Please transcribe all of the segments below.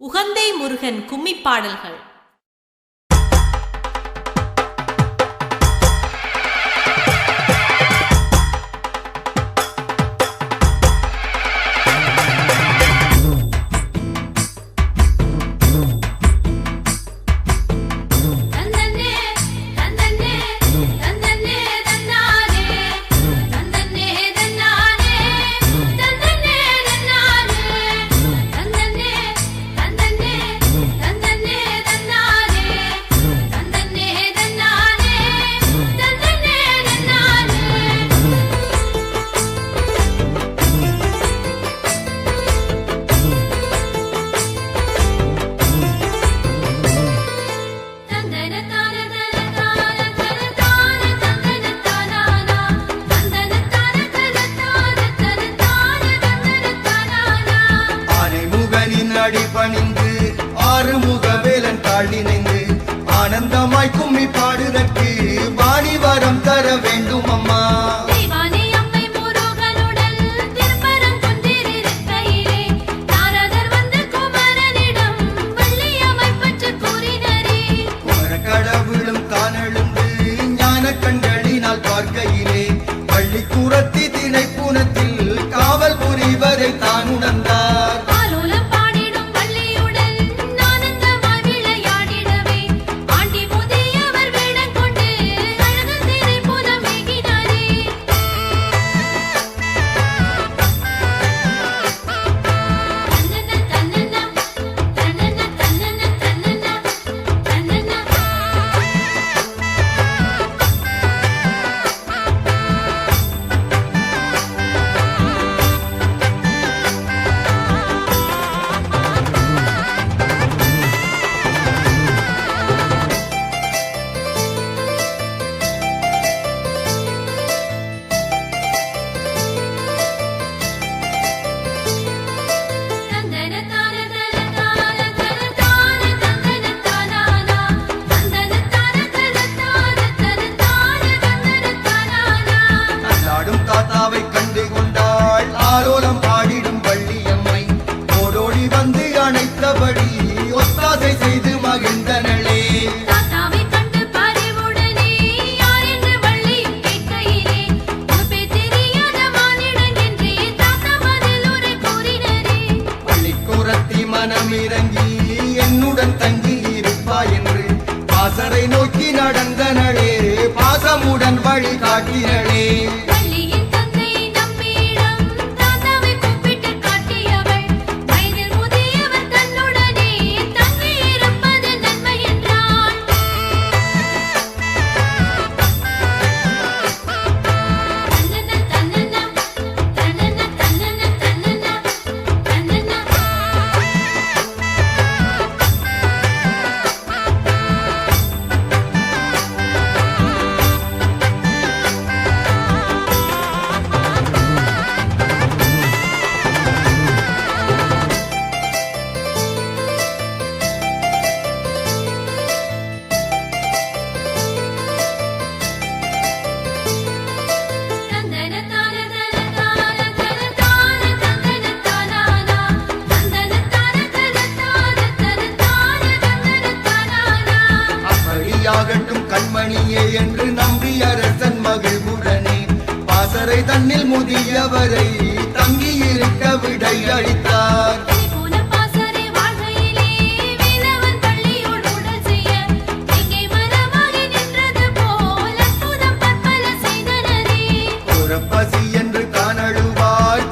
உகந்தை முருகன் கும்மி பாடல்கள் வேண்டும் என்று பாசறை நோக்கி நடந்தனளே பாசமுடன் வழி காட்டினளே முதியவரை தங்கியிருக்க விடை அளித்தார். பசி என்று காணழுவாய்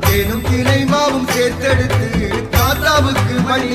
தேனும் தினை மாவும் சேர்த்தெடுத்து தாத்தாவுக்கு வழி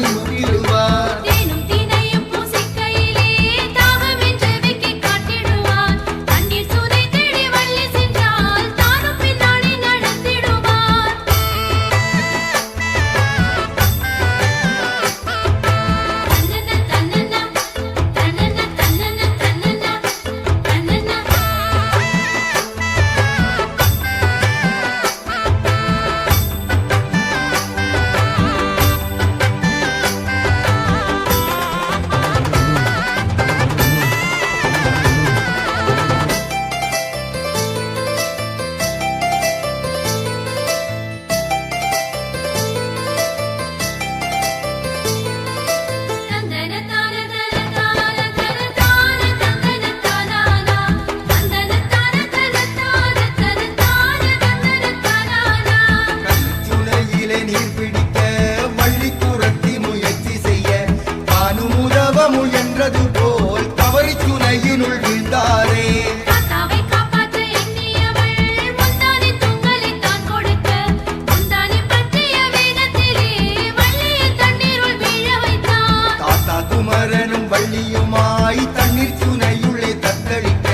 தாய் தண்ணீர் சுனையுள்ளே தத்தளிக்க.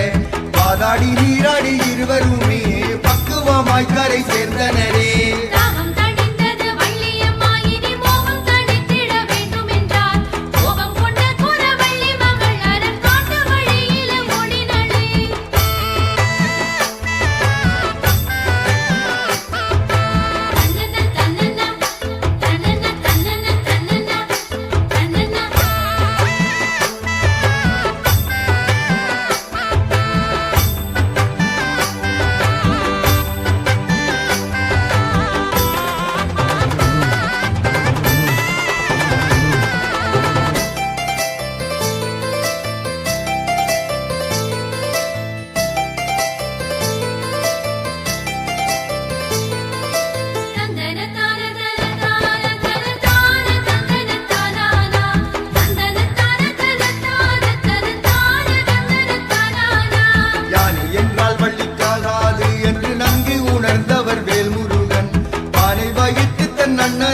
பாதாடி நீராடி இருவருமே பக்குவமாய் கரை சேர்ந்தனரே.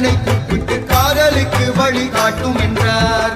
தன் கூப்பிட்டு காதலுக்கு வழி காட்டும் என்றார்.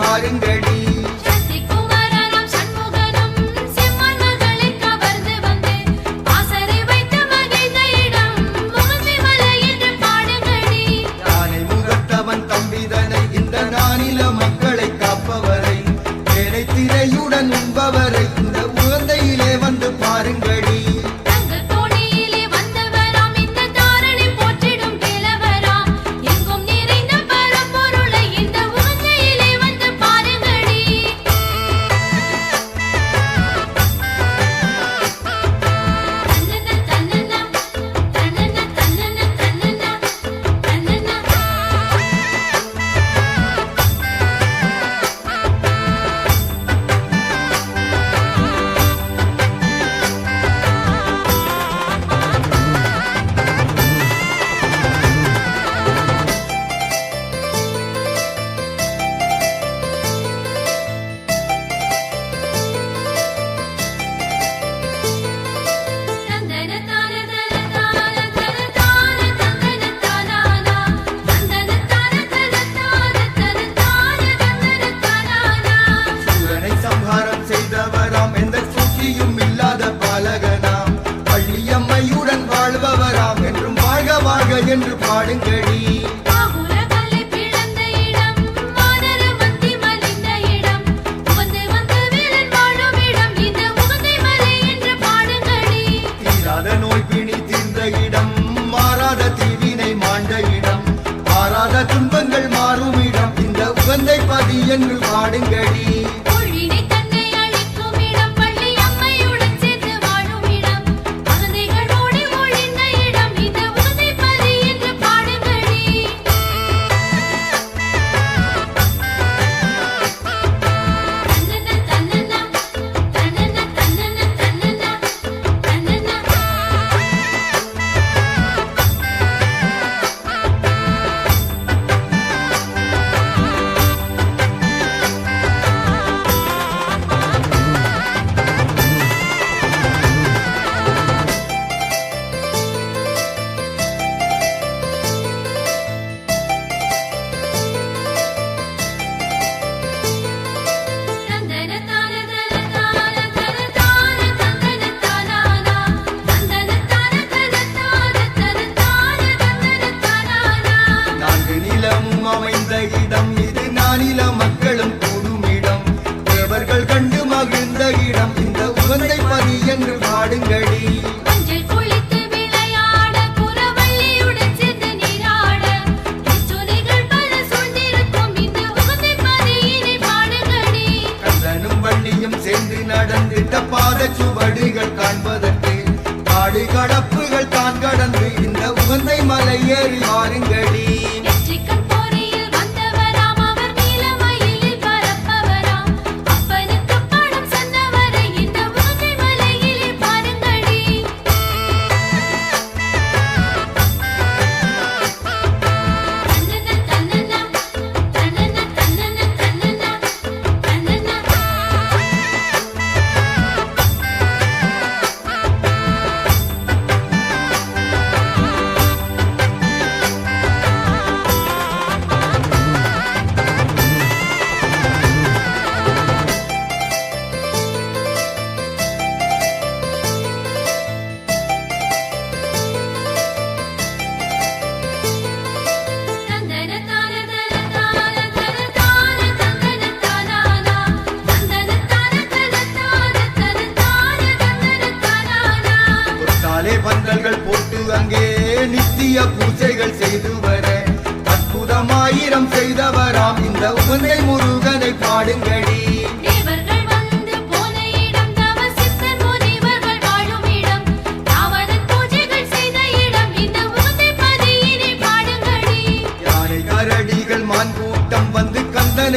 அழகினை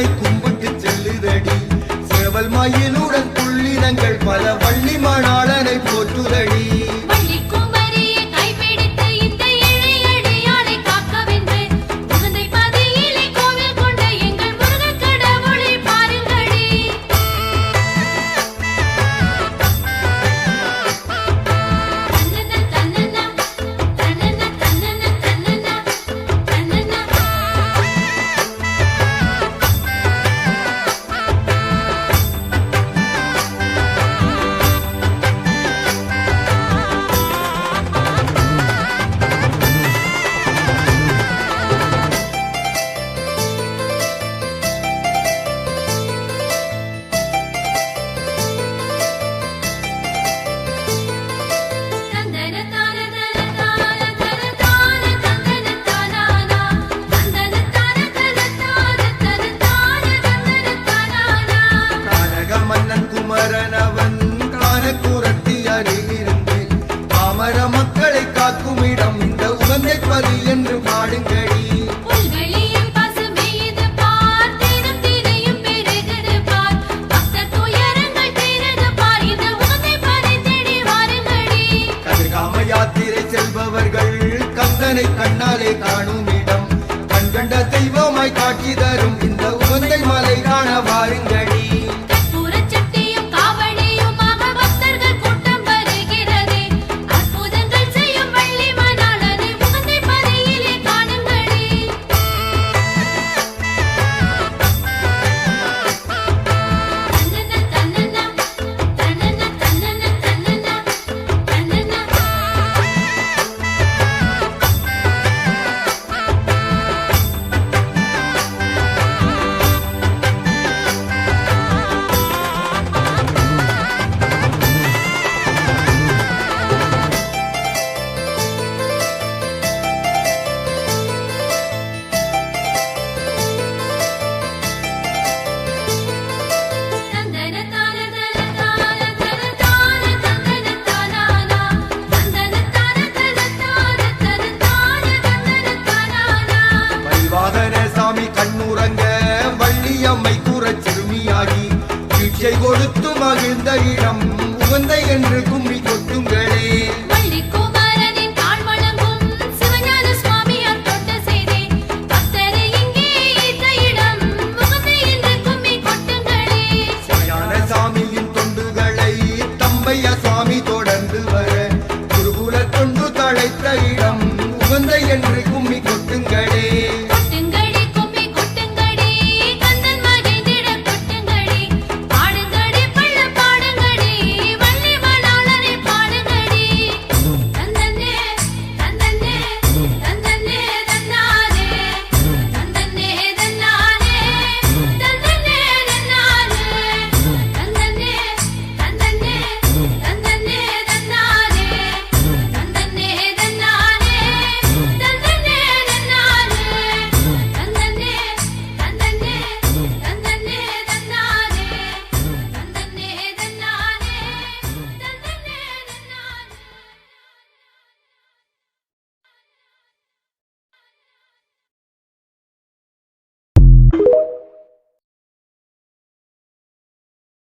கும்பிட்டு செல்லுதடி. செவல் மாயினுடன்